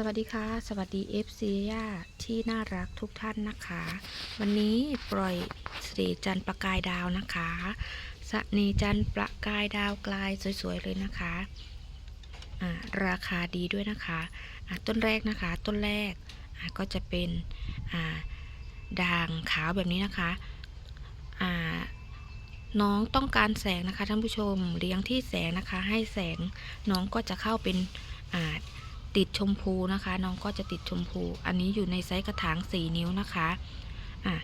สวัสดีค่ะ สวัสดี FC ย่าที่น่ารักทุกท่านนะคะ วันนี้ปล่อยสเสน่ห์จันต์ประกายดาวนะคะสเสนจันต์ประกายดาวกลายสวยๆเลยนะคะอ่าราคาดีด้วยนะคะอ่าต้นแรกนะคะ ต้นแรกก็จะเป็นด่างขาวแบบนี้นะคะน้องต้องการแสงนะคะท่านผู้ชมเลี้ยงที่แสงนะคะ ให้แสงน้องก็จะเข้าเป็นอ่า ติดชมพูนะคะ น้องก็จะติดชมพู อันนี้อยู่ในไซส์กระถาง 4 นิ้วนะคะอะ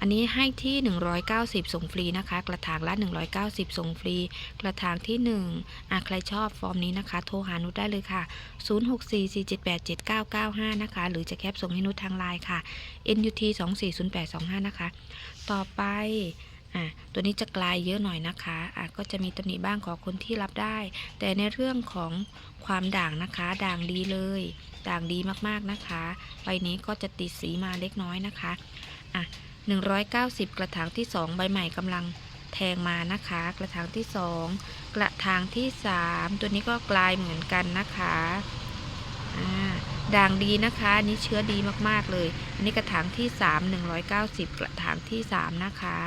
อันนี้ให้ที่ 190 ส่งฟรีนะคะ กระถางละ 190 ส่งฟรี กระถางที่ 1อะใครชอบฟอร์มนี้นะคะ โทรหานุชได้เลยค่ะ 0644787995 นะคะ หรือจะแคปส่งให้นุชทางไลน์ค่ะ NUT 240825นะคะ ต่อไป อะตัวนี้จะกลายเยอะหน่อยนะคะอะก็จะมีตำหนิบ้างของคนที่รับได้ แต่ในเรื่องของความด่างนะคะ ด่างดีเลย ด่างดีมากๆนะคะใบนี้ก็จะติดสีมาเล็กน้อยนะคะอะ190 กระถางที่ 2 ใบใหม่กำลังแทงมานะคะ กระถางที่ 2 กระถางที่ 3 ตัวนี้ก็กลายเหมือนกันนะคะด่างดีนะคะอันนี้เชื้อดีมากๆเลย อันนี้กระถางที่ 3 190 กระถางที่ 3 นะคะ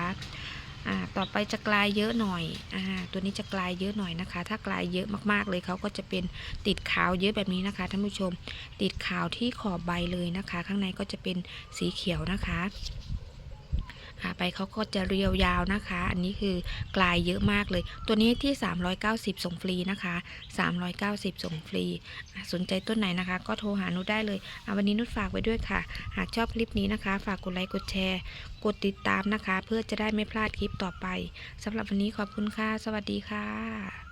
อ่าต่อไปจะกลายเยอะหน่อยอ่าตัวนี้จะกลายเยอะหน่อยนะคะ ถ้ากลายเยอะมากๆเลยเขาก็จะเป็นติดขาวเยอะแบบนี้นะคะท่านผู้ชม ติดขาวที่ขอบใบเลยนะคะ ข้างในก็จะเป็นสีเขียวนะคะ อ่าไปเขาก็จะเรียวยาวนะคะ อันนี้คือกลายเยอะมากเลย ตัวนี้ที่ 390 ส่งฟรีนะคะ 390 ส่งฟรี สนใจต้นไหนนะคะ ก็โทรหานุชได้เลยอะวันนี้นุชฝากไว้ด้วยค่ะ หากชอบคลิปนี้นะคะ ฝากกดไลค์กดแชร์ กดติดตามนะคะ เพื่อจะได้ไม่พลาดคลิปต่อไปสำหรับวันนี้ขอบคุณค่ะ สวัสดีค่ะ